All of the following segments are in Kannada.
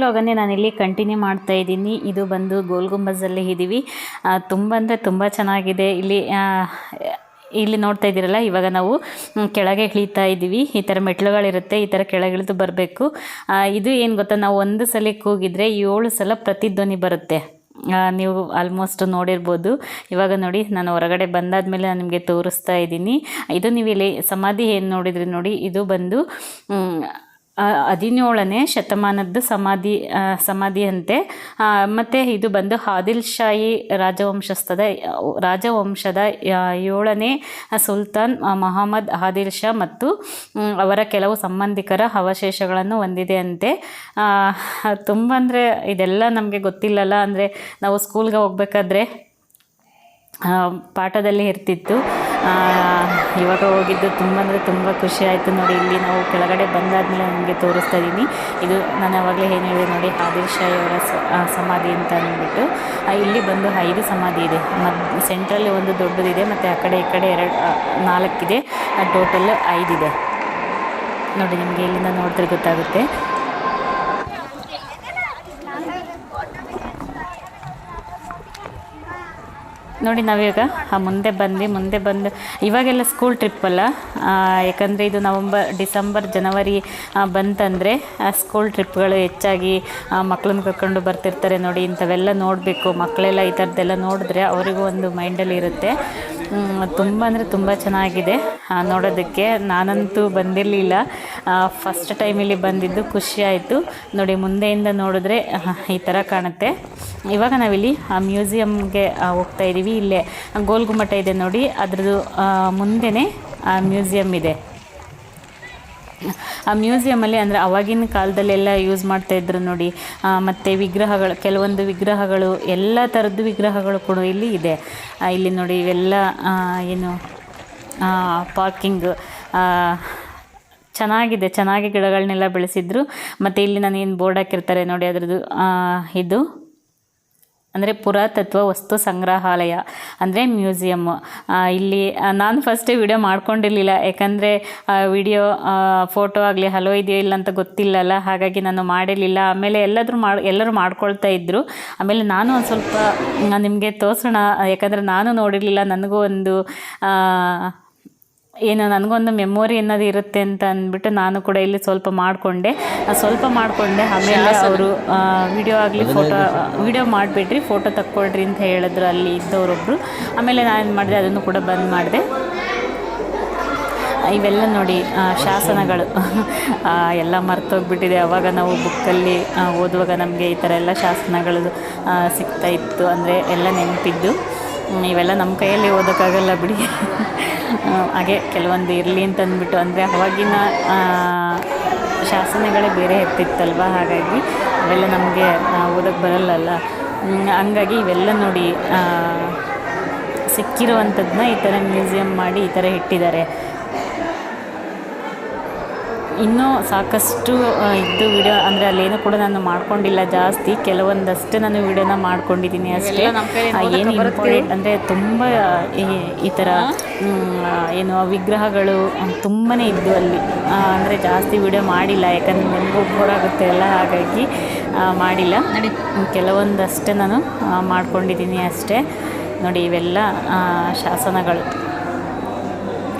ವ್ಲಾಗನ್ನೇ ನಾನಿಲ್ಲಿ ಕಂಟಿನ್ಯೂ ಮಾಡ್ತಾ ಇದ್ದೀನಿ. ಇದು ಬಂದು ಗೋಲ್ ಗುಂಬಜಲ್ಲಿ ಇದ್ದೀವಿ ತುಂಬ ಅಂದರೆ ತುಂಬ ಚೆನ್ನಾಗಿದೆ. ಇಲ್ಲಿ ಇಲ್ಲಿ ನೋಡ್ತಾ ಇದ್ದೀರಲ್ಲ, ಇವಾಗ ನಾವು ಕೆಳಗೆ ಇಳಿತಾ ಇದ್ದೀವಿ ಈ ಥರ ಮೆಟ್ಲುಗಳಿರುತ್ತೆ, ಈ ಥರ ಕೆಳಗಿಳಿದು ಬರಬೇಕು. ಇದು ಏನು ಗೊತ್ತಾ, ನಾವು ಒಂದು ಸಲ ಕೂಗಿದ್ರೆ ಏಳು ಸಲ ಪ್ರತಿಧ್ವನಿ ಬರುತ್ತೆ. ನೀವು ಆಲ್ಮೋಸ್ಟ್ ನೋಡಿರ್ಬೋದು. ಇವಾಗ ನೋಡಿ, ನಾನು ಹೊರಗಡೆ ಬಂದಾದ್ಮೇಲೆ ನಾನು ನಿಮಗೆ ತೋರಿಸ್ತಾ ಇದ್ದೀನಿ. ಇದು ನೀವು ಇಲ್ಲಿ ಸಮಾಧಿ ಏನು ನೋಡಿದ್ರಿ ನೋಡಿ, ಇದು ಬಂದು ಹದಿನೇಳನೇ ಶತಮಾನದ ಸಮಾಧಿ ಸಮಾಧಿ ಅಂತೆ ಮತ್ತು ಇದು ಬಂದು ಆದಿಲ್ ಶಾಹಿ ರಾಜವಂಶಸ್ಥದ, ರಾಜವಂಶದ ಏಳನೇ ಸುಲ್ತಾನ್ ಮೊಹಮ್ಮದ್ ಆದಿಲ್ ಶಾ ಮತ್ತು ಅವರ ಕೆಲವು ಸಂಬಂಧಿಕರ ಅವಶೇಷಗಳನ್ನು ಹೊಂದಿದೆ ಅಂತೆ. ತುಂಬ ಅಂದರೆ ಇದೆಲ್ಲ ನಮಗೆ ಗೊತ್ತಿಲ್ಲಲ್ಲ, ಅಂದರೆ ನಾವು ಸ್ಕೂಲ್ಗೆ ಹೋಗ್ಬೇಕಾದ್ರೆ ಪಾಠದಲ್ಲಿ ಇರ್ತಿತ್ತು. ಇವಾಗ ಹೋಗಿದ್ದು ತುಂಬ ಅಂದರೆ ತುಂಬ ಖುಷಿ ಆಯಿತು ನೋಡಿ. ಇಲ್ಲಿ ನಾವು ಕೆಳಗಡೆ ಬಂದಾದಮೇಲೆ ನಿಮಗೆ ತೋರಿಸ್ತಾ ಇದ್ದೀನಿ ಇದು ನಾನು ಆವಾಗಲೇ ಏನು ಹೇಳಿದೆ ನೋಡಿ, ಆದಿಲ್ ಅವರ ಸಮಾಧಿ ಅಂತ ಅಂದ್ಬಿಟ್ಟು. ಇಲ್ಲಿ ಬಂದು ಐದು ಸಮಾಧಿ ಇದೆ. ಮತ್ತು ಸೆಂಟ್ರಲ್ಲಿ ಒಂದು ದೊಡ್ಡದಿದೆ, ಮತ್ತು ಆ ಕಡೆ ಈ ಕಡೆ ಎರಡು ನಾಲ್ಕಿದೆ. ಟೋಟಲ್ ಐದಿದೆ. ನೋಡಿ ನಿಮಗೆ ಇಲ್ಲಿಂದ ನೋಡಿದ್ರೆ ಗೊತ್ತಾಗುತ್ತೆ. ನೋಡಿ ನಾವೀಗ ಮುಂದೆ ಬಂದು ಮುಂದೆ ಬಂದು, ಇವಾಗೆಲ್ಲ ಸ್ಕೂಲ್ ಟ್ರಿಪ್ ಅಲ್ಲ ಯಾಕಂದರೆ ಇದು ನವಂಬರ್ ಡಿಸೆಂಬರ್, ಜನವರಿ ಬಂತಂದರೆ ಸ್ಕೂಲ್ ಟ್ರಿಪ್ಗಳು ಹೆಚ್ಚಾಗಿ ಮಕ್ಕಳನ್ನ ಕರ್ಕೊಂಡು ಬರ್ತಿರ್ತಾರೆ ನೋಡಿ, ಇಂಥವೆಲ್ಲ ನೋಡಬೇಕು ಮಕ್ಕಳೆಲ್ಲ ಈ ಥರದ್ದೆಲ್ಲ ನೋಡಿದ್ರೆ ಅವರಿಗೂ ಒಂದು ಮೈಂಡಲ್ಲಿ ಇರುತ್ತೆ. ತುಂಬ ಅಂದರೆ ತುಂಬ ಚೆನ್ನಾಗಿದೆ. ನೋಡೋದಕ್ಕೆ ನಾನಂತೂ ಬಂದಿರಲಿಲ್ಲ. ಫಸ್ಟ್ ಟೈಮ್ ಇಲ್ಲಿ ಬಂದಿದ್ದು ಖುಷಿ ಆಯಿತು. ನೋಡಿ, ಮುಂದೆಯಿಂದ ನೋಡಿದ್ರೆ ಈ ಥರ ಕಾಣುತ್ತೆ. ಇವಾಗ ನಾವಿಲ್ಲಿ, ಆ ಮ್ಯೂಸಿಯಮ್ಗೆ ಹೋಗ್ತಾ ಇದ್ದೀವಿ ಇಲ್ಲೇ, ಗೋಲ್ಗುಮ್ಮಟ ಇದೆ ನೋಡಿ. ಅದ್ರದ್ದು ಮುಂದೆಯೇ ಆ ಮ್ಯೂಸಿಯಮ್ ಇದೆ. ಆ ಮ್ಯೂಸಿಯಮಲ್ಲಿ ಅಂದರೆ ಅವಾಗಿನ ಕಾಲದಲ್ಲೆಲ್ಲ ಯೂಸ್ ಮಾಡ್ತಾ ಇದ್ರು ನೋಡಿ. ಮತ್ತು ವಿಗ್ರಹಗಳು, ಕೆಲವೊಂದು ವಿಗ್ರಹಗಳು, ಎಲ್ಲ ಥರದ್ದು ವಿಗ್ರಹಗಳು ಕೂಡ ಇಲ್ಲಿ ಇದೆ. ಇಲ್ಲಿ ನೋಡಿ ಇವೆಲ್ಲ ಏನು ಪಾರ್ಕಿಂಗ್ ಚೆನ್ನಾಗಿದೆ, ಚೆನ್ನಾಗಿ ಗಿಡಗಳನ್ನೆಲ್ಲ ಬೆಳೆಸಿದ್ರು. ಮತ್ತು ಇಲ್ಲಿ ನಾನು ಏನು ಬೋರ್ಡ್ ಹಾಕಿರ್ತಾರೆ ನೋಡಿ ಅದರದ್ದು ಇದು. ಅಂದರೆ ಪುರಾತತ್ವ ವಸ್ತು ಸಂಗ್ರಹಾಲಯ ಅಂದರೆ ಮ್ಯೂಸಿಯಮ್ಮು ಇಲ್ಲಿ ನಾನು ಫಸ್ಟೇ ವಿಡಿಯೋ ಮಾಡ್ಕೊಂಡಿರಲಿಲ್ಲ. ಯಾಕಂದರೆ ವಿಡಿಯೋ ಫೋಟೋ ಆಗಲಿ, ಹಲೋ ಇದೆಯೋ ಇಲ್ಲ ಅಂತ ಗೊತ್ತಿಲ್ಲಲ್ಲ. ಹಾಗಾಗಿ ನಾನು ಮಾಡಿರಲಿಲ್ಲ. ಆಮೇಲೆ ಎಲ್ಲಾದರೂ ಮಾಡಿ, ಎಲ್ಲರೂ ಮಾಡ್ಕೊಳ್ತಾ ಇದ್ದರು ಆಮೇಲೆ ನಾನು ಒಂದು ಸ್ವಲ್ಪ ನಿಮಗೆ ತೋರಿಸೋಣ. ಯಾಕಂದರೆ ನಾನು ನೋಡಿರಲಿಲ್ಲ. ನನಗೂ ಒಂದು ಏನು ನನಗೊಂದು ಮೆಮೊರಿ ಅನ್ನೋದು ಇರುತ್ತೆ ಅಂತ ಅಂದ್ಬಿಟ್ಟು ನಾನು ಕೂಡ ಇಲ್ಲಿ ಸ್ವಲ್ಪ ಮಾಡಿಕೊಂಡೆ. ಸ್ವಲ್ಪ ಮಾಡಿಕೊಂಡೆ. ಆಮೇಲೆ ಅವರು ವಿಡಿಯೋ ಆಗಲಿ ಫೋಟೋ ವಿಡಿಯೋ ಮಾಡಿಬಿಡ್ರಿ ಫೋಟೋ ತಕ್ಕೊಳ್ರಿ ಅಂತ ಹೇಳಿದ್ರು ಅಲ್ಲಿ ಇದ್ದವರೊಬ್ಬರು ಆಮೇಲೆ ನಾನು ಏನು ಮಾಡಿದೆ ಅದನ್ನು ಕೂಡ ಬಂದ್ ಮಾಡಿದೆ. ಇವೆಲ್ಲ ನೋಡಿ ಆ, ಶಾಸನಗಳು. ಎಲ್ಲ ಮರ್ತೋಗ್ಬಿಟ್ಟಿದೆ. ಅವಾಗ ನಾವು ಬುಕ್ಕಲ್ಲಿ ಓದುವಾಗ ನಮಗೆ ಈ ಥರ ಎಲ್ಲ ಶಾಸನಗಳು ಸಿಗ್ತಾ ಇತ್ತು. ಅಂದರೆ ಎಲ್ಲ ನೆನಪಿದ್ದು. ಇವೆಲ್ಲ ನಮ್ಮ ಕೈಯಲ್ಲಿ ಓದೋಕ್ಕಾಗಲ್ಲ ಬಿಡಿ. ಹಾಗೆ ಕೆಲವೊಂದು ಇರಲಿ ಅಂತ ಅಂದ್ಬಿಟ್ಟು ಅಂದರೆ ಅವಾಗಿನ ಶಾಸನಗಳೇ ಬೇರೆ ಇರ್ತಿತ್ತಲ್ವ ಹಾಗಾಗಿ ಅವೆಲ್ಲ ನಮಗೆ ಓದೋಕ್ಕೆ ಬರಲ್ಲಲ್ಲ. ಹಂಗಾಗಿ ಇವೆಲ್ಲ ನೋಡಿ ಸಿಕ್ಕಿರುವಂಥದ್ದನ್ನ ಈ ಥರ ಮ್ಯೂಸಿಯಂ ಮಾಡಿ ಈ ಥರ ಇಟ್ಟಿದ್ದಾರೆ. ಇನ್ನೂ ಸಾಕಷ್ಟು ಇದ್ದು ವಿಡಿಯೋ ಅಂದರೆ ಅಲ್ಲೇನು ಕೂಡ ನಾನು ಮಾಡ್ಕೊಂಡಿಲ್ಲ ಜಾಸ್ತಿ. ಕೆಲವೊಂದಷ್ಟೇ ನಾನು ವಿಡಿಯೋನ ಮಾಡ್ಕೊಂಡಿದ್ದೀನಿ ಅಷ್ಟೇ. ಏನು ಇಂಪಾರ್ಟೆಂಟ್ ಅಂದರೆ ತುಂಬ ಈ ಥರ ಏನು ವಿಗ್ರಹಗಳು ತುಂಬಾ ಇದ್ದು ಅಲ್ಲಿ. ಅಂದರೆ ಜಾಸ್ತಿ ವಿಡಿಯೋ ಮಾಡಿಲ್ಲ ಯಾಕಂದರೆ ನನಗೂ ಬೋರ್ ಆಗುತ್ತೆ ಎಲ್ಲ ಹಾಗಾಗಿ ಮಾಡಿಲ್ಲ. ಕೆಲವೊಂದಷ್ಟೇ ನಾನು ಮಾಡ್ಕೊಂಡಿದ್ದೀನಿ ಅಷ್ಟೇ. ನೋಡಿ ಇವೆಲ್ಲ ಶಾಸನಗಳು.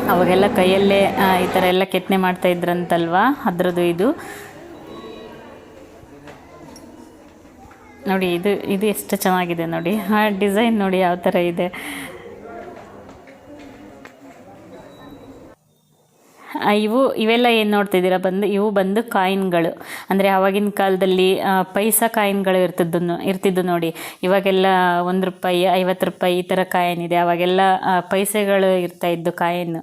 ಅವಾಗೆಲ್ಲ ಕೈಯಲ್ಲೇ ಈ ಥರ ಎಲ್ಲ ಕೆತ್ತನೆ ಮಾಡ್ತಾ ಇದ್ರಂತಲ್ವಾ? ಅದರದ್ದು ಇದು. ನೋಡಿ, ಇದು ಇದು ಎಷ್ಟು ಚೆನ್ನಾಗಿದೆ ನೋಡಿ. ಆ, ಡಿಸೈನ್ ನೋಡಿ ಯಾವ ಥರ ಇದೆ. ಇವು ಇವೆಲ್ಲ ಏನು ನೋಡ್ತಿದ್ದೀರಾ? ಬಂದು ಇವು ಬಂದು ಕಾಯಿನ್ಗಳು. ಅಂದರೆ ಆವಾಗಿನ ಕಾಲದಲ್ಲಿ ಪೈಸ ಕಾಯಿನ್ಗಳು ಇರ್ತಿದ್ದು ಇರ್ತಿದ್ದು ನೋಡಿ. ಇವಾಗೆಲ್ಲ ಒಂದು ರೂಪಾಯಿ, ಐವತ್ತು ರೂಪಾಯಿ ಈ ಥರ ಕಾಯಿನ್ ಇದೆ ಅವಾಗೆಲ್ಲ ಪೈಸೆಗಳು ಇರ್ತಾ ಇದ್ದು ಕಾಯಿನ್.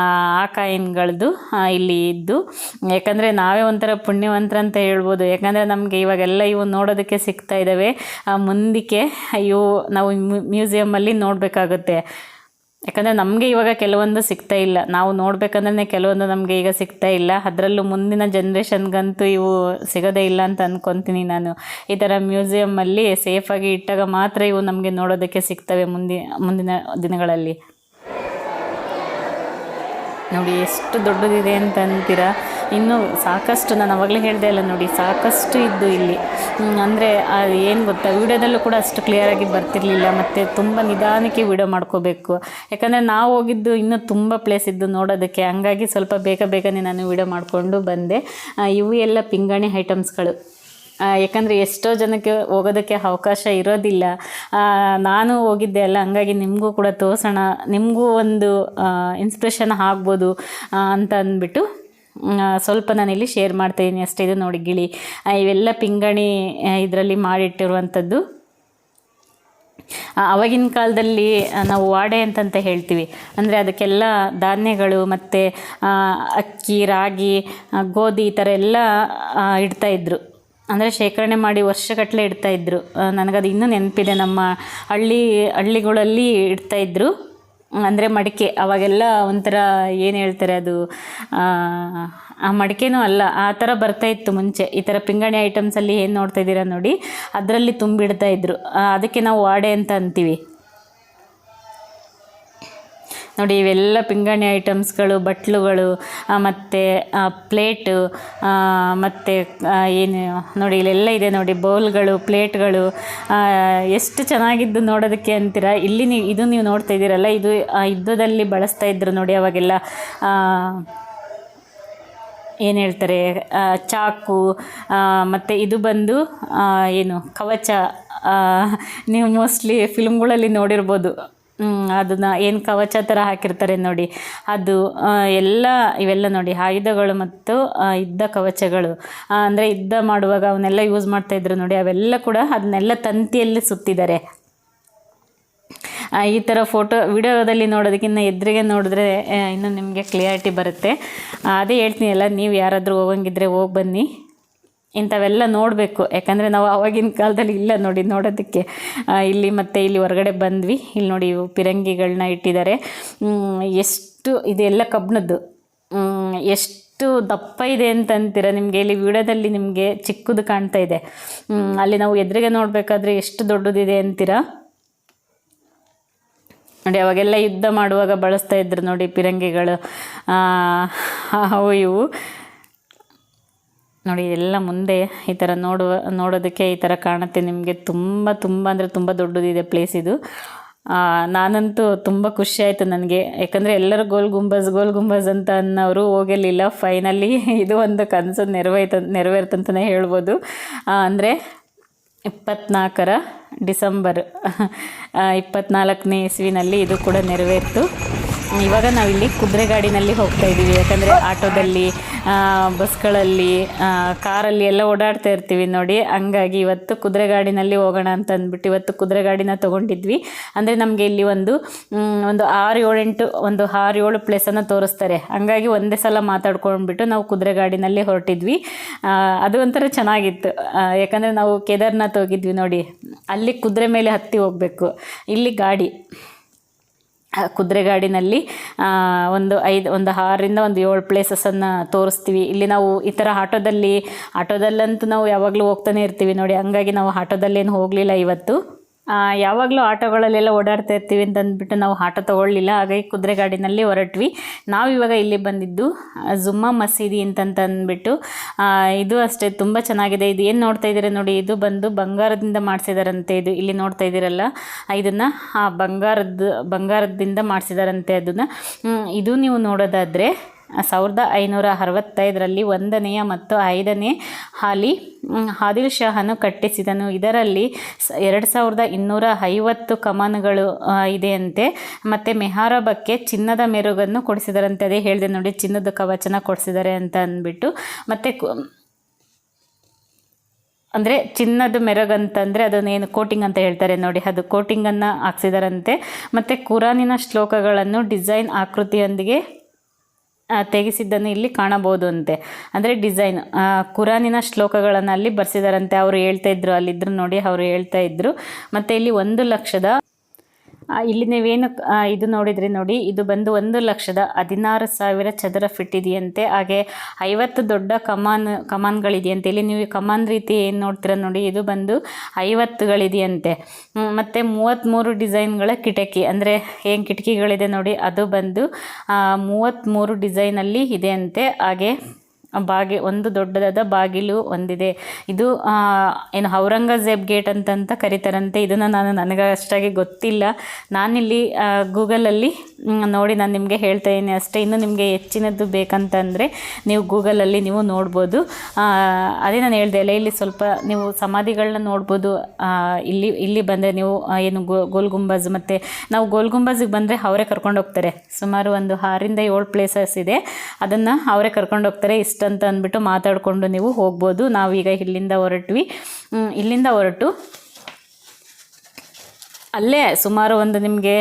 ಆ ಕಾಯಿನ್ಗಳದ್ದು ಇಲ್ಲಿ ಇದ್ದು. ಯಾಕಂದರೆ ನಾವೇ ಒಂಥರ ಪುಣ್ಯವಂತರ ಅಂತ ಹೇಳ್ಬೋದು. ಯಾಕಂದರೆ ನಮಗೆ ಇವಾಗೆಲ್ಲ ಇವು ನೋಡೋದಕ್ಕೆ ಸಿಗ್ತಾ ಇದ್ದಾವೆ ಮುಂದಕ್ಕೆ ಇವು ನಾವು ಮ್ಯೂಸಿಯಮಲ್ಲಿ ನೋಡಬೇಕಾಗುತ್ತೆ. ಯಾಕಂದರೆ ನಮಗೆ ಇವಾಗ ಕೆಲವೊಂದು ಸಿಗ್ತಾ ಇಲ್ಲ. ನಾವು ನೋಡ್ಬೇಕಂದ್ರೆ ಕೆಲವೊಂದು ನಮಗೆ ಈಗ ಸಿಗ್ತಾ ಇಲ್ಲ. ಅದರಲ್ಲೂ ಮುಂದಿನ ಜನ್ರೇಷನ್ಗಂತೂ ಇವು ಸಿಗೋದೇ ಇಲ್ಲ ಅಂತ ಅಂದ್ಕೊತೀನಿ ನಾನು. ಈ ಥರ ಮ್ಯೂಸಿಯಮ್ಮಲ್ಲಿ ಸೇಫಾಗಿ ಇಟ್ಟಾಗ ಮಾತ್ರ ಇವು ನಮಗೆ ನೋಡೋದಕ್ಕೆ ಸಿಗ್ತವೆ ಮುಂದಿನ ಮುಂದಿನ ದಿನಗಳಲ್ಲಿ. ನೋಡಿ, ಎಷ್ಟು ದೊಡ್ಡದಿದೆ ಅಂತ ಅಂತೀರಾ ಇನ್ನೂ ಸಾಕಷ್ಟು, ನಾನು ಅವಾಗಲೇ ಹೇಳಿದೆ ಅಲ್ಲ ನೋಡಿ, ಸಾಕಷ್ಟು ಇದ್ದು ಇಲ್ಲಿ. ಅಂದರೆ ಏನು ಗೊತ್ತಾ? ವಿಡಿಯೋದಲ್ಲೂ ಕೂಡ ಅಷ್ಟು ಕ್ಲಿಯರಾಗಿ ಬರ್ತಿರ್ಲಿಲ್ಲ, ಮತ್ತು ತುಂಬ ನಿಧಾನಕ್ಕೆ ವಿಡಿಯೋ ಮಾಡ್ಕೋಬೇಕು. ಯಾಕಂದರೆ ನಾವು ಹೋಗಿದ್ದು ಇನ್ನೂ ತುಂಬ ಪ್ಲೇಸ್ ಇದ್ದು ನೋಡೋದಕ್ಕೆ, ಹಂಗಾಗಿ ಸ್ವಲ್ಪ ಬೇಗ ಬೇಗನೆ ನಾನು ವಿಡಿಯೋ ಮಾಡಿಕೊಂಡು ಬಂದೆ. ಇವು ಎಲ್ಲ ಪಿಂಗಾಣಿ ಐಟಮ್ಸ್ಗಳು ಯಾಕಂದರೆ ಎಷ್ಟೋ ಜನಕ್ಕೆ ಹೋಗೋದಕ್ಕೆ ಅವಕಾಶ ಇರೋದಿಲ್ಲ. ನಾನು ಹೋಗಿದ್ದೆ ಅಲ್ಲ, ಹಂಗಾಗಿ ನಿಮಗೂ ಕೂಡ ತೋರಿಸೋಣ, ನಿಮಗೂ ಒಂದು ಇನ್ಸ್ಪಿರೇಷನ್ ಆಗ್ಬೋದು ಅಂತ ಅಂದ್ಬಿಟ್ಟು ಸ್ವಲ್ಪ ನಾನಿಲ್ಲಿ ಶೇರ್ ಮಾಡ್ತಾಯಿದ್ದೀನಿ ಅಷ್ಟೇ ಇದು ನೋಡಿ ಗಿಳಿ. ಇವೆಲ್ಲ ಪಿಂಗಣಿ ಇದರಲ್ಲಿ ಮಾಡಿಟ್ಟಿರುವಂಥದ್ದು. ಅವಾಗಿನ ಕಾಲದಲ್ಲಿ ನಾವು ವಾಡೆ ಅಂತಂತ ಹೇಳ್ತೀವಿ. ಅಂದರೆ ಅದಕ್ಕೆಲ್ಲ ಧಾನ್ಯಗಳು ಮತ್ತು ಅಕ್ಕಿ, ರಾಗಿ ಗೋಧಿ ಈ ಥರ ಎಲ್ಲ ಇಡ್ತಾಯಿದ್ರು ಅಂದರೆ ಶೇಖರಣೆ ಮಾಡಿ ವರ್ಷಗಟ್ಟಲೆ ಇಡ್ತಾಯಿದ್ರು ನನಗದು ಇನ್ನೂ ನೆನಪಿದೆ. ನಮ್ಮ ಹಳ್ಳಿ ಹಳ್ಳಿಗಳಲ್ಲಿ ಇಡ್ತಾಯಿದ್ರು ಅಂದರೆ ಮಡಿಕೆ ಅವಾಗೆಲ್ಲ ಒಂಥರ ಏನು ಹೇಳ್ತಾರೆ ಅದು ಆ, ಮಡಿಕೆನೂ ಅಲ್ಲ ಆ ಥರ ಬರ್ತಾ ಇತ್ತು ಮುಂಚೆ. ಈ ಥರ ಪಿಂಗಾಣಿ ಐಟಮ್ಸಲ್ಲಿ ಏನು ನೋಡ್ತಾ ಇದ್ದೀರಾ ನೋಡಿ ಅದರಲ್ಲಿ ತುಂಬಿಡ್ತಾ ಇದ್ದರು ಅದಕ್ಕೆ ನಾವು ವಾಡೆ ಅಂತ ಅಂತೀವಿ. ನೋಡಿ ಇವೆಲ್ಲ ಪಿಂಗಾಣಿ ಐಟಮ್ಸ್ಗಳು, ಬಟ್ಲುಗಳು ಮತ್ತು ಪ್ಲೇಟು ಮತ್ತು ಏನು, ನೋಡಿ ಇಲ್ಲೆಲ್ಲ ಇದೆ ನೋಡಿ ಬೌಲ್ಗಳು, ಪ್ಲೇಟ್ಗಳು. ಎಷ್ಟು ಚೆನ್ನಾಗಿದ್ದು ನೋಡೋದಕ್ಕೆ ಅಂತೀರಾ? ಇಲ್ಲಿ ನೀವು, ಇದು ನೀವು ನೋಡ್ತಾ ಇದ್ದೀರಲ್ಲ, ಇದು ಯುದ್ಧದಲ್ಲಿ ಬಳಸ್ತಾ ಇದ್ರು ನೋಡಿ ಅವಾಗೆಲ್ಲ ಏನು ಹೇಳ್ತಾರೆ ಚಾಕು ಮತ್ತು ಇದು ಬಂದು ಏನು, ಕವಚ ನೀವು ಮೋಸ್ಟ್ಲಿ ಫಿಲ್ಮ್ಗಳಲ್ಲಿ ನೋಡಿರ್ಬೋದು. ಅದನ್ನು ಏನು ಕವಚ ಥರ ಹಾಕಿರ್ತಾರೆ ನೋಡಿ. ಅದು ಎಲ್ಲ, ಇವೆಲ್ಲ ನೋಡಿ, ಆಯುಧಗಳು ಮತ್ತು ಯುದ್ಧ ಕವಚಗಳು. ಅಂದರೆ ಯುದ್ಧ ಮಾಡುವಾಗ ಅವನ್ನೆಲ್ಲ ಯೂಸ್ ಮಾಡ್ತಾಯಿದ್ರು ನೋಡಿ, ಅವೆಲ್ಲ ಕೂಡ ಅದನ್ನೆಲ್ಲ ತಂತಿಯಲ್ಲಿ ಸುತ್ತಿದ್ದಾರೆ. ಈ ಥರ ಫೋಟೋ ವಿಡಿಯೋದಲ್ಲಿ ನೋಡೋದಕ್ಕಿಂತ ಎದುರಿಗೆ ನೋಡಿದ್ರೆ ಇನ್ನೂ ನಿಮಗೆ ಕ್ಲಿಯಾರಿಟಿ ಬರುತ್ತೆ. ಅದೇ ಹೇಳ್ತೀನಿ ಅಲ್ಲ, ನೀವು ಯಾರಾದರೂ ಹೋಗಂಗಿದ್ರೆ ಹೋಗಿ ಬನ್ನಿ. ಇಂಥವೆಲ್ಲ ನೋಡಬೇಕು. ಯಾಕಂದರೆ ನಾವು ಆವಾಗಿನ ಕಾಲದಲ್ಲಿ ಇಲ್ಲ ನೋಡಿ ನೋಡೋದಕ್ಕೆ. ಇಲ್ಲಿ ಮತ್ತು ಇಲ್ಲಿ ಹೊರಗಡೆ ಬಂದ್ವಿ. ಇಲ್ಲಿ ನೋಡಿ ಇವು ಪಿರಂಗಿಗಳನ್ನ ಇಟ್ಟಿದ್ದಾರೆ ಎಷ್ಟು ಇದೆಲ್ಲ ಕಬ್ಬಣದ್ದು ಎಷ್ಟು ದಪ್ಪ ಇದೆ ಅಂತಂತೀರ ನಿಮಗೆ. ಇಲ್ಲಿ ವಿಡಿಯೋದಲ್ಲಿ ನಿಮಗೆ ಚಿಕ್ಕದು ಕಾಣ್ತಾ ಇದೆ. ಅಲ್ಲಿ ನಾವು ಎದುರಿಗೆ ನೋಡಬೇಕಾದ್ರೆ ಎಷ್ಟು ದೊಡ್ಡದಿದೆ ಅಂತೀರಾ? ನೋಡಿ, ಅವಾಗೆಲ್ಲ ಯುದ್ಧ ಮಾಡುವಾಗ ಬಳಸ್ತಾ ಇದ್ರು ನೋಡಿ ಪಿರಂಗಿಗಳು. ಅವು ಇವು. ನೋಡಿ ಎಲ್ಲ ಮುಂದೆ ಈ ಥರ ನೋಡುವ, ನೋಡೋದಕ್ಕೆ ಈ ಥರ ಕಾಣುತ್ತೆ. ನಿಮಗೆ ತುಂಬ ತುಂಬ ಅಂದರೆ ತುಂಬ ದೊಡ್ಡದಿದೆ ಪ್ಲೇಸ್ ಇದು. ನಾನಂತೂ ತುಂಬ ಖುಷಿ ನನಗೆ. ಯಾಕಂದರೆ ಎಲ್ಲರೂ ಗೋಲ್ ಗುಂಬಜ್ ಗೋಲ್ ಗುಂಬಜ್ ಅಂತ ಅನ್ನೋರು ಹೋಗಿರಲಿಲ್ಲ ಫೈನಲಿ ಇದು ಒಂದು ಕನಸು ನೆರವೇತ ನೆರವೇರ್ತಂತಲೇ ಹೇಳ್ಬೋದು. ಅಂದರೆ ಇಪ್ಪತ್ನಾಲ್ಕರ ಡಿಸೆಂಬರ್ ಇಪ್ಪತ್ನಾಲ್ಕನೇ ಇಸ್ವಿನಲ್ಲಿ ಇದು ಕೂಡ ನೆರವೇರಿತು. ಇವಾಗ ನಾವಿಲ್ಲಿ ಕುದುರೆ ಗಾಡಿನಲ್ಲಿ ಹೋಗ್ತಾ ಇದ್ದೀವಿ ಯಾಕಂದರೆ ಆಟೋದಲ್ಲಿ ಬಸ್ಗಳಲ್ಲಿ ಕಾರಲ್ಲಿ ಎಲ್ಲ ಓಡಾಡ್ತಾ ಇರ್ತೀವಿ ನೋಡಿ. ಹಂಗಾಗಿ ಇವತ್ತು ಕುದುರೆ ಗಾಡಿನಲ್ಲಿ ಹೋಗೋಣ ಅಂತ ಅಂದ್ಬಿಟ್ಟು ಇವತ್ತು ಕುದುರೆ ಗಾಡಿನ ತೊಗೊಂಡಿದ್ವಿ. ಅಂದರೆ ನಮಗೆ ಇಲ್ಲಿ ಒಂದು ಒಂದು ಆರು ಏಳೆಂಟು ಒಂದು ಆರು ಏಳು ಪ್ಲೇಸನ್ನು ತೋರಿಸ್ತಾರೆ. ಹಂಗಾಗಿ ಒಂದೇ ಸಲ ಮಾತಾಡ್ಕೊಂಡ್ಬಿಟ್ಟು ನಾವು ಕುದುರೆ ಗಾಡಿನಲ್ಲಿ ಹೊರಟಿದ್ವಿ. ಅದು ಒಂಥರ ಚೆನ್ನಾಗಿತ್ತು. ಯಾಕಂದರೆ ನಾವು ಕೇದಾರ್ನಾಥ್ ಹೋಗಿದ್ವಿ ನೋಡಿ. ಅಲ್ಲಿ ಕುದುರೆ ಮೇಲೆ ಹತ್ತಿ ಹೋಗಬೇಕು. ಇಲ್ಲಿ ಗಾಡಿ. ಆ ಕುದುರೆ ಗಾಡಿನಲ್ಲಿ ಒಂದು ಐದು, ಒಂದು ಆರರಿಂದ ಒಂದು ಏಳು ಪ್ಲೇಸಸನ್ನು ತೋರಿಸ್ತೀವಿ. ಇಲ್ಲಿ ನಾವು ಈ ಥರ ಆಟೋದಲ್ಲಿ, ಆಟೋದಲ್ಲಂತೂ ನಾವು ಯಾವಾಗಲೂ ಹೋಗ್ತಾನೆ ಇರ್ತೀವಿ ನೋಡಿ. ಹಂಗಾಗಿ ನಾವು ಆಟೋದಲ್ಲೇನು ಹೋಗಲಿಲ್ಲ ಇವತ್ತು. ಯಾವಾಗಲೂ ಆಟೋಗಳಲ್ಲೆಲ್ಲ ಓಡಾಡ್ತಾ ಇರ್ತೀವಿ ಅಂತ ಅಂದ್ಬಿಟ್ಟು ನಾವು ಆಟೋ ತೊಗೊಳ್ಳಿಲ್ಲ. ಹಾಗಾಗಿ ಕುದುರೆ ಗಾಡಿನಲ್ಲಿ ಹೊರಟ್ವಿ. ನಾವಿವಾಗ ಇಲ್ಲಿ ಬಂದಿದ್ದು ಝುಮ್ಮ ಮಸೀದಿ ಅಂತಂತ ಅಂದ್ಬಿಟ್ಟು. ಇದು ಅಷ್ಟೇ, ತುಂಬ ಚೆನ್ನಾಗಿದೆ. ಇದು ಏನು ನೋಡ್ತಾ ಇದ್ದೀರಾ ನೋಡಿ, ಇದು ಬಂದು ಬಂಗಾರದಿಂದ ಮಾಡಿಸಿದಾರಂತೆ ಇದು. ಇಲ್ಲಿ ನೋಡ್ತಾ ಇದ್ದೀರಲ್ಲ, ಇದನ್ನು, ಆ ಬಂಗಾರದ ಬಂಗಾರದಿಂದ ಮಾಡಿಸಿದಾರಂತೆ ಅದನ್ನು. ಇದು ನೀವು ನೋಡೋದಾದರೆ ಸಾವಿರದ ಐನೂರ ಅರವತ್ತೈದರಲ್ಲಿ ಒಂದನೆಯ ಮತ್ತು ಐದನೇ ಹಾಲಿ ಆದಿಲ್ ಶಾಹನು ಕಟ್ಟಿಸಿದನು. ಇದರಲ್ಲಿ ಎರಡು ಸಾವಿರದ ಇನ್ನೂರ ಐವತ್ತು ಕಮಾನುಗಳು ಇದೆಯಂತೆ. ಮತ್ತು ಮೆಹಾರಬಕ್ಕೆ ಚಿನ್ನದ ಮೆರುಗನ್ನು ಕೊಡಿಸಿದರಂತೆ. ಅದೇ ಹೇಳಿದೆ ನೋಡಿ, ಚಿನ್ನದ ಕವಚನ ಕೊಡಿಸಿದ್ದಾರೆ ಅಂತ ಅಂದ್ಬಿಟ್ಟು. ಮತ್ತು ಅಂದರೆ ಚಿನ್ನದ ಮೆರಗಂತಂದರೆ ಅದನ್ನೇನು ಕೋಟಿಂಗ್ ಅಂತ ಹೇಳ್ತಾರೆ ನೋಡಿ. ಅದು ಕೋಟಿಂಗನ್ನು ಹಾಕ್ಸಿದಾರಂತೆ. ಮತ್ತು ಕುರಾನಿನ ಶ್ಲೋಕಗಳನ್ನು ಡಿಸೈನ್ ಆಕೃತಿಯೊಂದಿಗೆ ತೆಗೆಸಿದ್ದನ್ನು ಇಲ್ಲಿ ಕಾಣಬಹುದು ಅಂತೆ. ಅಂದರೆ ಡಿಸೈನ್ ಕುರಾನಿನ ಶ್ಲೋಕಗಳನ್ನು ಅಲ್ಲಿ ಬರ್ಸಿದಾರಂತೆ. ಅವರು ಹೇಳ್ತಾ ಇದ್ರು, ಅಲ್ಲಿದ್ರು ನೋಡಿ ಅವರು ಹೇಳ್ತಾ ಇದ್ರು. ಮತ್ತೆ ಇಲ್ಲಿ ಒಂದು ಲಕ್ಷದ ಇಲ್ಲಿ ನೀವೇನು ಇದು ನೋಡಿದ್ರಿ ನೋಡಿ, ಇದು ಬಂದು ಒಂದು ಲಕ್ಷದ ಹದಿನಾರು ಸಾವಿರ ಚದರ ಫೀಟ್ ಇದೆಯಂತೆ. ಹಾಗೆ ಐವತ್ತು ದೊಡ್ಡ ಕಮಾನ್, ಕಮಾನ್ಗಳಿದೆಯಂತೆ. ಇಲ್ಲಿ ನೀವು ಕಮಾನ್ ರೀತಿ ಏನು ನೋಡ್ತೀರ ನೋಡಿ, ಇದು ಬಂದು ಐವತ್ತುಗಳಿದೆಯಂತೆ. ಮತ್ತು ಮೂವತ್ತ್ಮೂರು ಡಿಸೈನ್ಗಳ ಕಿಟಕಿ, ಅಂದರೆ ಏನು ಕಿಟಕಿಗಳಿದೆ ನೋಡಿ, ಅದು ಬಂದು ಮೂವತ್ತ್ಮೂರು ಡಿಸೈನಲ್ಲಿ ಇದೆ ಅಂತೆ ಹಾಗೆ ಬಾಗಿ, ಒಂದು ದೊಡ್ಡದಾದ ಬಾಗಿಲು ಒಂದಿದೆ. ಇದು ಏನು ಔರಂಗಜೇಬ್ ಗೇಟ್ ಅಂತಂತ ಕರೀತಾರಂತೆ. ಇದನ್ನು ನಾನು ನನಗೆ ಅಷ್ಟಾಗಿ ಗೊತ್ತಿಲ್ಲ. ನಾನಿಲ್ಲಿ ಗೂಗಲಲ್ಲಿ ನೋಡಿ ನಾನು ನಿಮಗೆ ಹೇಳ್ತಾ ಇದ್ದೀನಿ ಅಷ್ಟೇ. ಇನ್ನು ನಿಮಗೆ ಹೆಚ್ಚಿನದ್ದು ಬೇಕಂತಂದರೆ ನೀವು ಗೂಗಲಲ್ಲಿ ನೀವು ನೋಡ್ಬೋದು. ಅದೇ ನಾನು ಹೇಳ್ದೆ ಅಲ್ಲ, ಇಲ್ಲಿ ಸ್ವಲ್ಪ ನೀವು ಸಮಾಧಿಗಳನ್ನ ನೋಡ್ಬೋದು. ಇಲ್ಲಿ ಇಲ್ಲಿ ಬಂದರೆ ನೀವು ಏನು ಗೋ ಗೋಲ್ ಗುಂಬಜ್ ಮತ್ತು ನಾವು ಗೋಲ್ ಗುಂಬಜಿಗೆ ಬಂದರೆ ಅವರೇ ಕರ್ಕೊಂಡು ಹೋಗ್ತಾರೆ. ಸುಮಾರು ಒಂದು ಆರಿಂದ ಏಳು ಪ್ಲೇಸಸ್ ಇದೆ. ಅದನ್ನು ಅವರೇ ಕರ್ಕೊಂಡು ಹೋಗ್ತಾರೆ. ಇಷ್ಟಂತ ಅಂದ್ಬಿಟ್ಟು ಮಾತಾಡಿಕೊಂಡು ನೀವು ಹೋಗ್ಬೋದು. ನಾವೀಗ ಇಲ್ಲಿಂದ ಹೊರಟ್ವಿ. ಇಲ್ಲಿಂದ ಹೊರಟು. ಅಲ್ಲೇ ಸುಮಾರು ಒಂದು ನಿಮಗೆ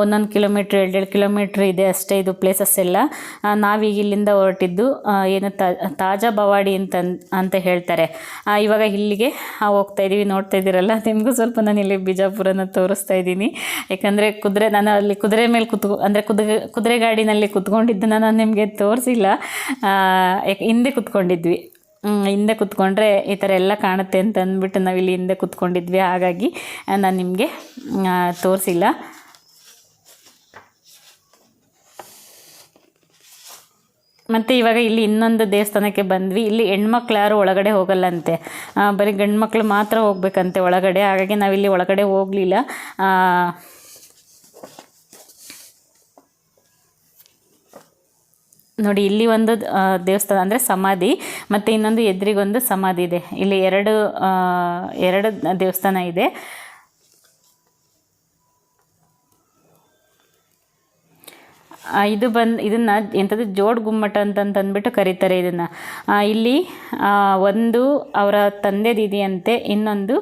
ಒಂದೊಂದು ಕಿಲೋಮೀಟ್ರ್ ಎರಡೆರಡು ಕಿಲೋಮೀಟ್ರ್ ಇದೆ ಅಷ್ಟೇ ಇದು ಪ್ಲೇಸಸ್ ಎಲ್ಲ. ನಾವೀಗ ಇಲ್ಲಿಂದ ಹೊರಟಿದ್ದು ಏನು ತಾಜಾ ಬವಾಡಿ ಅಂತ ಅಂತ ಹೇಳ್ತಾರೆ. ಇವಾಗ ಇಲ್ಲಿಗೆ ಹೋಗ್ತಾ ಇದ್ದೀವಿ ನೋಡ್ತಾ ಇದ್ದೀರಲ್ಲ ನಿಮಗೂ ಸ್ವಲ್ಪ ನಾನು ಇಲ್ಲಿ ಬಿಜಾಪುರನ ತೋರಿಸ್ತಾ ಇದ್ದೀನಿ ಯಾಕಂದರೆ ಕುದುರೆ, ನಾನು ಅಲ್ಲಿ ಕುದುರೆ ಮೇಲೆ ಕುತ್ಕೊ, ಅಂದರೆ ಕುದುರೆ ಕುದುರೆ ಗಾಡಿನಲ್ಲಿ ಕುತ್ಕೊಂಡಿದ್ದನ್ನು ನಾನು ನಿಮಗೆ ತೋರಿಸಿಲ್ಲ. ಹಿಂದೆ ಕುತ್ಕೊಂಡಿದ್ವಿ. ಹಿಂದೆ ಕುತ್ಕೊಂಡ್ರೆ ಈ ಥರ ಎಲ್ಲ ಕಾಣುತ್ತೆ ಅಂತ ಅಂದ್ಬಿಟ್ಟು ನಾವು ಇಲ್ಲಿ ಹಿಂದೆ ಕುತ್ಕೊಂಡಿದ್ವಿ. ಹಾಗಾಗಿ ನಾನು ನಿಮಗೆ ತೋರಿಸಿಲ್ಲ. ಮತ್ತು ಇವಾಗ ಇಲ್ಲಿ ಇನ್ನೊಂದು ದೇವಸ್ಥಾನಕ್ಕೆ ಬಂದ್ವಿ. ಇಲ್ಲಿ ಹೆಣ್ಮಕ್ಳು ಯಾರು ಒಳಗಡೆ ಹೋಗಲ್ಲಂತೆ. ಬರೀ ಗಂಡು ಮಕ್ಳು ಮಾತ್ರ ಹೋಗ್ಬೇಕಂತೆ ಒಳಗಡೆ. ಹಾಗಾಗಿ ನಾವಿಲ್ಲಿ ಒಳಗಡೆ ಹೋಗಲಿಲ್ಲ. ನೋಡಿ, ಇಲ್ಲಿ ಒಂದು ದೇವಸ್ಥಾನ ಅಂದರೆ ಸಮಾಧಿ, ಮತ್ತು ಇನ್ನೊಂದು ಎದುರಿಗೊಂದು ಸಮಾಧಿ ಇದೆ. ಇಲ್ಲಿ ಎರಡು ಎರಡು ದೇವಸ್ಥಾನ ಇದೆ. ಇದು ಬಂದು, ಇದನ್ನು ಎಂಥದ್ದು ಜೋಡ್ ಗುಮ್ಮಟ ಅಂತ ಅಂದ್ಬಿಟ್ಟು ಕರೀತಾರೆ ಇದನ್ನು. ಇಲ್ಲಿ ಒಂದು ಅವರ ತಂದೆದಿದೆಯಂತೆ ಇನ್ನೊಂದು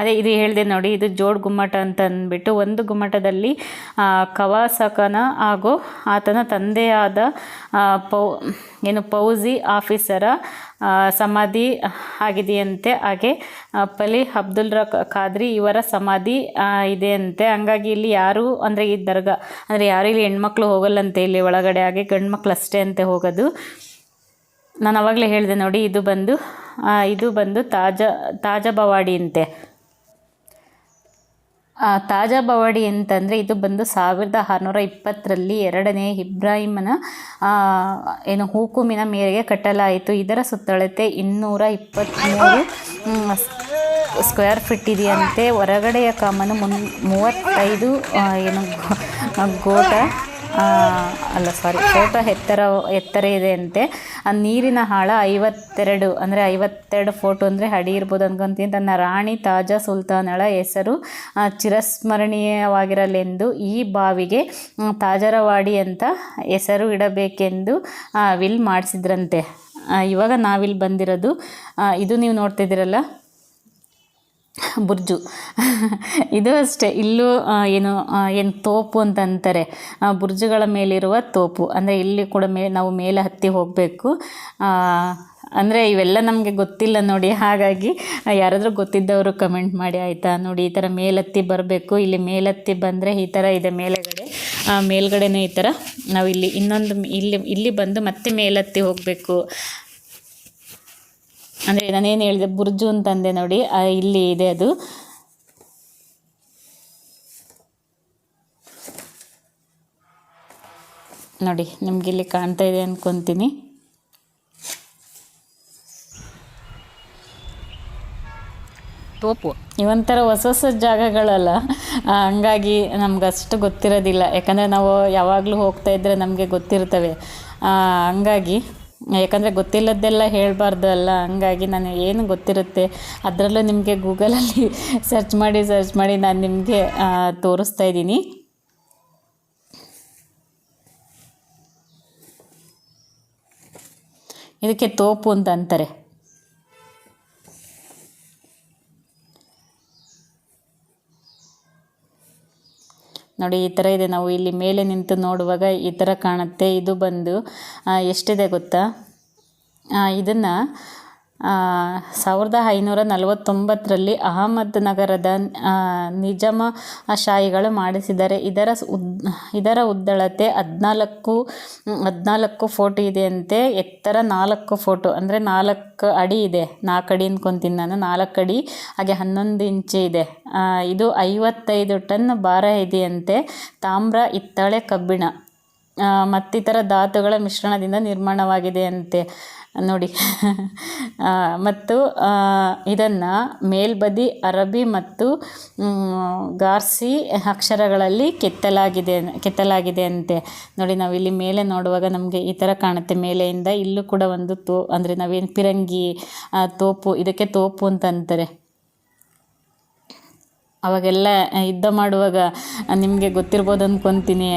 ಅದೇ ಇದು ಹೇಳಿದೆ ನೋಡಿ, ಇದು ಜೋಡ್ ಗುಮ್ಮಟ ಅಂತ ಅಂದ್ಬಿಟ್ಟು ಒಂದು ಗುಮ್ಮಟದಲ್ಲಿ ಕವಾಸಕನ ಹಾಗೂ ಆತನ ತಂದೆಯಾದ ಪೌ, ಏನು ಪೌಜಿ ಆಫೀಸರ ಸಮಾಧಿ ಆಗಿದೆಯಂತೆ. ಹಾಗೆ ಪಲಿ ಅಬ್ದುಲ್ ರ ಖಾದ್ರಿ ಇವರ ಸಮಾಧಿ ಇದೆಯಂತೆ. ಹಂಗಾಗಿ ಇಲ್ಲಿ ಯಾರು, ಅಂದರೆ ಈ ದರ್ಗಾ, ಅಂದರೆ ಯಾರು ಇಲ್ಲಿ ಹೆಣ್ಮಕ್ಳು ಹೋಗಲ್ಲಂತೆ, ಇಲ್ಲಿ ಒಳಗಡೆ. ಹಾಗೆ ಗಂಡ್ಮಕ್ಳು ಅಷ್ಟೇ ಅಂತೆ ಹೋಗೋದು. ನಾನು ಅವಾಗಲೇ ಹೇಳಿದೆ ನೋಡಿ, ಇದು ಬಂದು ಇದು ಬಂದು ತಾಜಾ ತಾಜಾ ಬವಾಡಿ ಅಂತೆ. ತಾಜಾ ಬವಾಡಿ ಅಂತಂದರೆ ಇದು ಬಂದು ಸಾವಿರದ ಆರುನೂರ ಇಪ್ಪತ್ತರಲ್ಲಿ ಎರಡನೇ ಇಬ್ರಾಹಿಮನ ಏನು ಹೂಕುಮಿನ ಮೇರೆಗೆ ಕಟ್ಟಲಾಯಿತು. ಇದರ ಸುತ್ತಳತೆ ಇನ್ನೂರ ಇಪ್ಪತ್ತ್ಮೂರು ಸ್ಕ್ವೇರ್ ಫೀಟ್ ಇದೆಯಂತೆ. ಹೊರಗಡೆಯ ಕಾಮನು ಮುನ್, ಮೂವತ್ತೈದು ಏನು ಗೋಟ. ಅಲ್ಲ ಸಾರಿ ಫೋಟೋ ಎತ್ತರ ಎತ್ತರ ಇದೆ ಅಂತೆ. ಆ, ನೀರಿನ ಆಳ ಐವತ್ತೆರಡು, ಅಂದರೆ ಐವತ್ತೆರಡು ಫೋಟೋ ಅಂದರೆ ಅಡಿ ಇರ್ಬೋದು ಅನ್ಕೊಂತೀನಿ. ತನ್ನ ರಾಣಿ ತಾಜಾ ಸುಲ್ತಾನಳ ಹೆಸರು ಚಿರಸ್ಮರಣೀಯವಾಗಿರಲೆಂದು ಈ ಬಾವಿಗೆ ತಾಜರವಾಡಿ ಅಂತ ಹೆಸರು ಇಡಬೇಕೆಂದು ವಿಲ್ ಮಾಡಿಸಿದ್ರಂತೆ. ಇವಾಗ ನಾವಿಲ್ಲಿ ಬಂದಿರೋದು ಇದು ನೀವು ನೋಡ್ತಿದ್ದೀರಲ್ಲ? ಬುರ್ಜು. ಇದು ಅಷ್ಟೇ. ಇಲ್ಲೂ ಏನು ಏನು ತೋಪು ಅಂತ ಅಂತಾರೆ. ಬುರ್ಜುಗಳ ಮೇಲಿರುವ ತೋಪು. ಅಂದರೆ ಇಲ್ಲಿ ಕೂಡ ಮೇ, ನಾವು ಮೇಲೆ ಹತ್ತಿ ಹೋಗಬೇಕು. ಅಂದರೆ ಇವೆಲ್ಲ ನಮಗೆ ಗೊತ್ತಿಲ್ಲ ನೋಡಿ. ಹಾಗಾಗಿ ಯಾರಾದರೂ ಗೊತ್ತಿದ್ದವರು ಕಮೆಂಟ್ ಮಾಡಿ, ಆಯಿತಾ ನೋಡಿ, ಈ ಥರ ಮೇಲತ್ತಿ ಬರಬೇಕು. ಇಲ್ಲಿ ಮೇಲತ್ತಿ ಬಂದರೆ ಈ ಥರ ಇದೆ ಮೇಲೆಗಡೆ. ಮೇಲ್ಗಡೆನೇ ಈ ಥರ ನಾವು ಇಲ್ಲಿ ಇನ್ನೊಂದು, ಇಲ್ಲಿ ಇಲ್ಲಿ ಬಂದು ಮತ್ತೆ ಮೇಲತ್ತಿ ಹೋಗಬೇಕು. ಅಂದರೆ ನಾನೇನು ಹೇಳಿದೆ ಬುರ್ಜು ಅಂತಂದೆ ನೋಡಿ ಇಲ್ಲಿ ಇದೆ ಅದು. ನೋಡಿ ನಿಮ್ಗೆ ಇಲ್ಲಿ ಕಾಣ್ತಾ ಇದೆ ಅನ್ಕೊತೀನಿ. ತೋಪು. ಇವೊಂಥರ ಹೊಸ ಹೊಸ ಜಾಗಗಳಲ್ಲ. ಹಂಗಾಗಿ ನಮ್ಗೆ ಅಷ್ಟು ಗೊತ್ತಿರೋದಿಲ್ಲ. ಯಾಕಂದರೆ ನಾವು ಯಾವಾಗಲೂ ಹೋಗ್ತಾ ಇದ್ದರೆ ನಮಗೆ ಗೊತ್ತಿರ್ತವೆ. ಹಂಗಾಗಿ ಯಾಕಂದರೆ ಗೊತ್ತಿಲ್ಲದ್ದೆಲ್ಲ ಹೇಳಬಾರ್ದು ಅಲ್ಲ. ಹಂಗಾಗಿ ನಾನು ಏನು ಗೊತ್ತಿರುತ್ತೆ, ಅದರಲ್ಲೂ ನಿಮಗೆ ಗೂಗಲಲ್ಲಿ ಸರ್ಚ್ ಮಾಡಿ ಸರ್ಚ್ ಮಾಡಿ ನಾನು ನಿಮಗೆ ತೋರಿಸ್ತಾ ಇದ್ದೀನಿ. ಇದಕ್ಕೆ ತೋಪು ಅಂತ ಅಂತಾರೆ. ನೋಡಿ, ಈ ಥರ ಇದೆ. ನಾವು ಇಲ್ಲಿ ಮೇಲೆ ನಿಂತು ನೋಡುವಾಗ ಈ ಥರ ಕಾಣುತ್ತೆ. ಇದು ಬಂದು ಎಷ್ಟಿದೆ ಗೊತ್ತಾ? ಇದನ್ನು ಸಾವಿರದ ಐನೂರ ನಲವತ್ತೊಂಬತ್ತರಲ್ಲಿ ಅಹಮದ್ ನಗರದ ನಿಜಮ ಶಾಹಿಗಳು ಮಾಡಿಸಿದ್ದಾರೆ. ಇದರ ಉದ್, ಇದರ ಉದ್ದಳತೆ ಹದಿನಾಲ್ಕು ಹದಿನಾಲ್ಕು ಇದೆ ಇದೆಯಂತೆ, ಎತ್ತರ ನಾಲ್ಕು ಫೋಟೋ, ಅಂದರೆ ನಾಲ್ಕು ಅಡಿ ಇದೆ. ನಾಲ್ಕು ಅಡಿ ಅಂದ್ಕೊತೀನಿ ನಾನು. ನಾಲ್ಕು ಅಡಿ, ಹಾಗೆ ಹನ್ನೊಂದು ಇಂಚು ಇದೆ. ಇದು ಐವತ್ತೈದು ಟನ್ ಭಾರ ಇದೆಯಂತೆ. ತಾಮ್ರ, ಹಿತ್ತಾಳೆ, ಕಬ್ಬಿಣ. ಮತ್ತಿತರ ಧಾತುಗಳ ಮಿಶ್ರಣದಿಂದ ನಿರ್ಮಾಣವಾಗಿದೆ ಅಂತೆ ನೋಡಿ. ಮತ್ತು ಇದನ್ನು ಮೇಲ್ಬದಿ ಅರಬಿ ಮತ್ತು ಗಾರ್ಸಿ ಅಕ್ಷರಗಳಲ್ಲಿ ಕೆತ್ತಲಾಗಿದೆ ಕೆತ್ತಲಾಗಿದೆ ಅಂತೆ. ನೋಡಿ ನಾವು ಇಲ್ಲಿ ಮೇಲೆ ನೋಡುವಾಗ ನಮಗೆ ಈ ಥರ ಕಾಣುತ್ತೆ. ಮೇಲೆಯಿಂದ ಇಲ್ಲೂ ಕೂಡ ಒಂದು ತೋ, ಅಂದರೆ ನಾವೇನು ಪಿರಂಗಿ ತೋಪು, ಇದಕ್ಕೆ ತೋಪು ಅಂತ ಅಂತಾರೆ. ಅವಾಗೆಲ್ಲ ಯುದ್ಧ ಮಾಡುವಾಗ ನಿಮಗೆ ಗೊತ್ತಿರ್ಬೋದು ಅಂದ್ಕೊತೀನಿ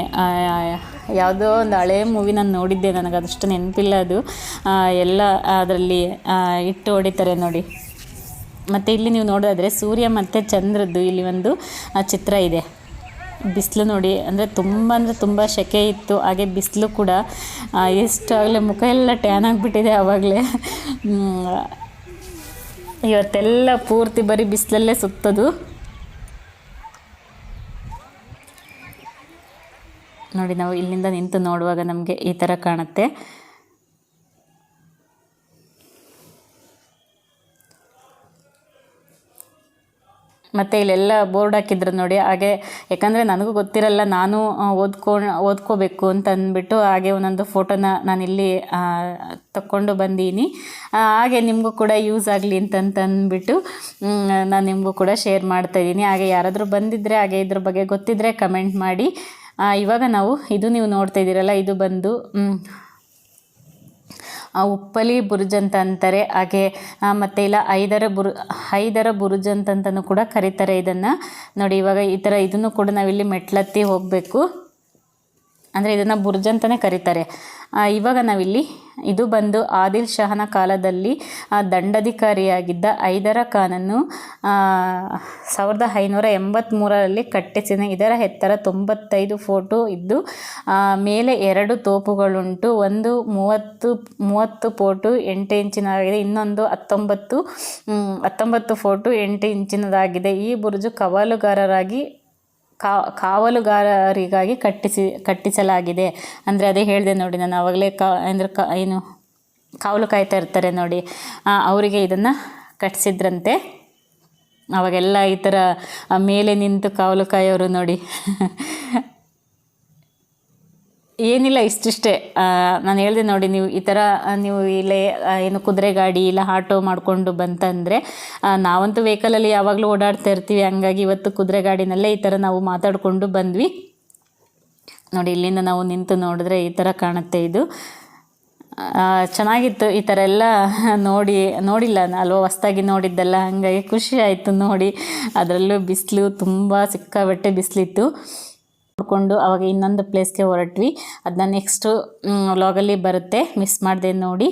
ಯಾವುದೋ ಒಂದು ಹಳೆ ಮೂವಿ ನಾನು ನೋಡಿದ್ದೆ, ನನಗೆ ಅದಷ್ಟು ನೆನಪಿಲ್ಲ ಅದು. ಎಲ್ಲ ಅದರಲ್ಲಿ ಇಟ್ಟು ಹೊಡಿತಾರೆ ನೋಡಿ. ಮತ್ತು ಇಲ್ಲಿ ನೀವು ನೋಡೋದಾದರೆ, ಸೂರ್ಯ ಮತ್ತು ಚಂದ್ರದ್ದು ಇಲ್ಲಿ ಒಂದು ಚಿತ್ರ ಇದೆ. ಬಿಸಿಲು ನೋಡಿ, ಅಂದರೆ ತುಂಬ ಅಂದರೆ ತುಂಬ ಸೆಕೆ ಇತ್ತು. ಹಾಗೆ ಬಿಸಿಲು ಕೂಡ ಎಷ್ಟು ಆಗಲೇ ಮುಖ ಎಲ್ಲ ಟ್ಯಾನ್ ಆಗಿಬಿಟ್ಟಿದೆ ಆವಾಗಲೇ ಇವತ್ತೆಲ್ಲ ಪೂರ್ತಿ ಬರೀ ಬಿಸಿಲಲ್ಲೇ ಸುತ್ತೋದು. ನೋಡಿ, ನಾವು ಇಲ್ಲಿಂದ ನಿಂತು ನೋಡುವಾಗ ನಮಗೆ ಈ ಥರ ಕಾಣುತ್ತೆ. ಮತ್ತು ಇಲ್ಲೆಲ್ಲ ಬೋರ್ಡ್ ಹಾಕಿದ್ರು ನೋಡಿ, ಹಾಗೆ ಯಾಕಂದರೆ ನನಗೂ ಗೊತ್ತಿರಲ್ಲ, ನಾನು ಓದ್ಕೊ, ಓದ್ಕೋಬೇಕು ಅಂತ ಅಂದ್ಬಿಟ್ಟು ಹಾಗೆ ಒಂದೊಂದು ಫೋಟೋನ ನಾನಿಲ್ಲಿ ತಕ್ಕೊಂಡು ಬಂದೀನಿ. ಹಾಗೆ ನಿಮಗೂ ಕೂಡ ಯೂಸ್ ಆಗಲಿ ಅಂತಂತಂದ್ಬಿಟ್ಟು ನಾನು ನಿಮಗೂ ಕೂಡ ಶೇರ್ ಮಾಡ್ತಾಯಿದ್ದೀನಿ ಹಾಗೆ ಯಾರಾದರೂ ಬಂದಿದ್ದರೆ ಹಾಗೆ ಇದ್ರ ಬಗ್ಗೆ ಗೊತ್ತಿದ್ದರೆ ಕಮೆಂಟ್ ಮಾಡಿ. ಇವಾಗ ನಾವು ಇದು ನೀವು ನೋಡ್ತಾ ಇದ್ದೀರಲ್ಲ, ಇದು ಬಂದು ಉಪ್ಪಲಿ ಬುರುಜ್ ಅಂತ ಅಂತಾರೆ. ಹಾಗೆ ಮತ್ತು ಇಲ್ಲ, ಐದರ ಬುರು, ಐದರ ಬುರುಜ್ ಅಂತಂತನೂ ಕೂಡ ಕರೀತಾರೆ ಇದನ್ನು. ನೋಡಿ, ಇವಾಗ ಈ ಥರ ಇದನ್ನು ಕೂಡ ನಾವಿಲ್ಲಿ ಮೆಟ್ಲತ್ತಿ ಹೋಗಬೇಕು. ಅಂದರೆ ಇದನ್ನು ಬುರ್ಜ್ ಅಂತಲೇ ಕರೀತಾರೆ. ಇವಾಗ ನಾವಿಲ್ಲಿ ಇದು ಬಂದು ಆದಿಲ್ ಶಹನ ಕಾಲದಲ್ಲಿ ದಂಡಾಧಿಕಾರಿಯಾಗಿದ್ದ ಐದರ ಖಾನನ್ನು ಸಾವಿರದ ಐನೂರ ಎಂಬತ್ತ್ಮೂರರಲ್ಲಿ ಕಟ್ಟಿಸಿದ. ಇದರ ಎತ್ತರ ತೊಂಬತ್ತೈದು ಫೋಟೋ ಇದ್ದು ಮೇಲೆ ಎರಡು ತೋಪುಗಳುಂಟು. ಒಂದು ಮೂವತ್ತು ಮೂವತ್ತು ಫೋಟು ಎಂಟು ಇಂಚಿನದಾಗಿದೆ. ಇನ್ನೊಂದು ಹತ್ತೊಂಬತ್ತು ಹತ್ತೊಂಬತ್ತು ಫೋಟು ಎಂಟು ಇಂಚಿನದಾಗಿದೆ. ಈ ಬುರ್ಜು ಕವಾಲುಗಾರರಾಗಿ ಕಾ, ಕಾವಲುಗಾರರಿಗಾಗಿ ಕಟ್ಟಿಸಿ, ಕಟ್ಟಿಸಲಾಗಿದೆ. ಅಂದರೆ ಅದೇ ಹೇಳಿದೆ ನೋಡಿ, ನಾನು ಆವಾಗಲೇ ಕಾ, ಅಂದರೆ ಕ, ಏನು, ಕಾವಲು ಕಾಯ್ತಾ ಇರ್ತಾರೆ ನೋಡಿ. ಅವರಿಗೆ ಇದನ್ನು ಕಟ್ಟಿಸಿದ್ರಂತೆ ಅವಾಗೆಲ್ಲ ಈ ಥರ ಮೇಲೆ ನಿಂತು ಕಾವಲು ಕಾಯೋರು ನೋಡಿ. ಏನಿಲ್ಲ, ಇಷ್ಟಿಷ್ಟೇ. ನಾನು ಹೇಳಿದೆ ನೋಡಿ, ನೀವು ಈ ಥರ ನೀವು ಇಲ್ಲೇ ಏನು ಕುದುರೆ ಗಾಡಿ ಇಲ್ಲ ಆಟೋ ಮಾಡಿಕೊಂಡು ಬಂತಂದರೆ ನಾವಂತೂ ವೆಹಿಕಲಲ್ಲಿ ಯಾವಾಗಲೂ ಓಡಾಡ್ತಾ ಇರ್ತೀವಿ. ಹಂಗಾಗಿ ಇವತ್ತು ಕುದುರೆ ಗಾಡಿನಲ್ಲೇ ಈ ಥರ ನಾವು ಮಾತಾಡಿಕೊಂಡು ಬಂದ್ವಿ. ನೋಡಿ, ಇಲ್ಲಿಂದ ನಾವು ನಿಂತು ನೋಡಿದ್ರೆ ಈ ಥರ ಕಾಣುತ್ತೆ ಇದು. ಚೆನ್ನಾಗಿತ್ತು ಈ ಥರ ಎಲ್ಲ ನೋಡಿ, ನೋಡಿಲ್ಲ ಅಲ್ವ? ಹೊಸ್ದಾಗಿ ನೋಡಿದ್ದಲ್ಲ. ಹಾಗಾಗಿ ಖುಷಿ ಆಯಿತು ನೋಡಿ. ಅದರಲ್ಲೂ ಬಿಸಿಲು ತುಂಬ ಸಿಕ್ಕಾಬಟ್ಟೆ ಬಿಸಿಲಿತ್ತು. ನೋಡಿಕೊಂಡು ಅವಾಗ ಇನ್ನೊಂದು ಪ್ಲೇಸ್ಗೆ ಹೊರಟ್ವಿ. ಅದನ್ನ ನೆಕ್ಸ್ಟು ವ್ಲಾಗಲ್ಲಿ ಬರುತ್ತೆ. ಮಿಸ್ ಮಾಡಿದೆ ನೋಡಿ.